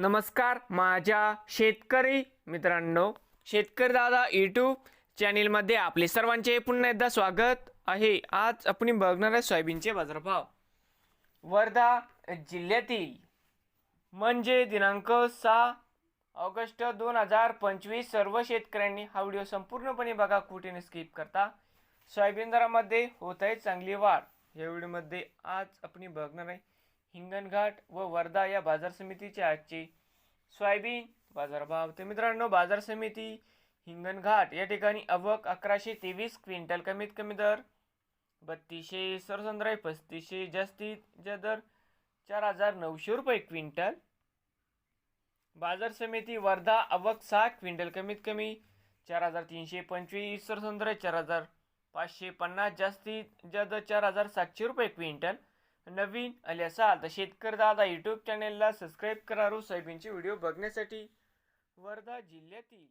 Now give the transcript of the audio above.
नमस्कार माझ्या शेतकरी मित्रांनो शेतकरी दादा यूट्यूब चॅनेलमध्ये आपले सर्वांचे पुन्हा एकदा स्वागत आहे. आज आपण बघणार आहे सोयाबीनचे बाजारभाव. वर्धा जिल्ह्यातील म्हणजे दिनांक सहा ऑगस्ट दोन हजार पंचवीस सर्व शेतकऱ्यांनी हा व्हिडिओ संपूर्णपणे बघा कुठे स्किप करता. सोयाबीन दरामध्ये होत आहे चांगली वाढ. या व्हिडिओमध्ये आज आपण बघणार आहे हिंगणघाट व वर्धा या बाजार समितीचे आजचे सोयाबीन बाजारभाव. तर मित्रांनो बाजार समिती हिंगणघाट या ठिकाणी अवक अकराशे तेवीस क्विंटल कमीत कमी दर बत्तीसशे सरसंद्राय पस्तीसशे जास्तीत जा दर चार हजार नऊशे रुपये क्विंटल. बाजार समिती वर्धा अवक सहा क्विंटल कमीत कमी चार हजार तीनशे पंचवीस सरसंद्राय चार हजार पाचशे पन्नास जास्तीत जास्त चार हजार सातशे रुपये क्विंटल. नवीन आले असाल तर शेतकरी दादा यूट्यूब चॅनेलला सबस्क्राईब करा. रो सोयाबीनचे व्हिडिओ बघण्यासाठी वर्धा जिल्ह्यातील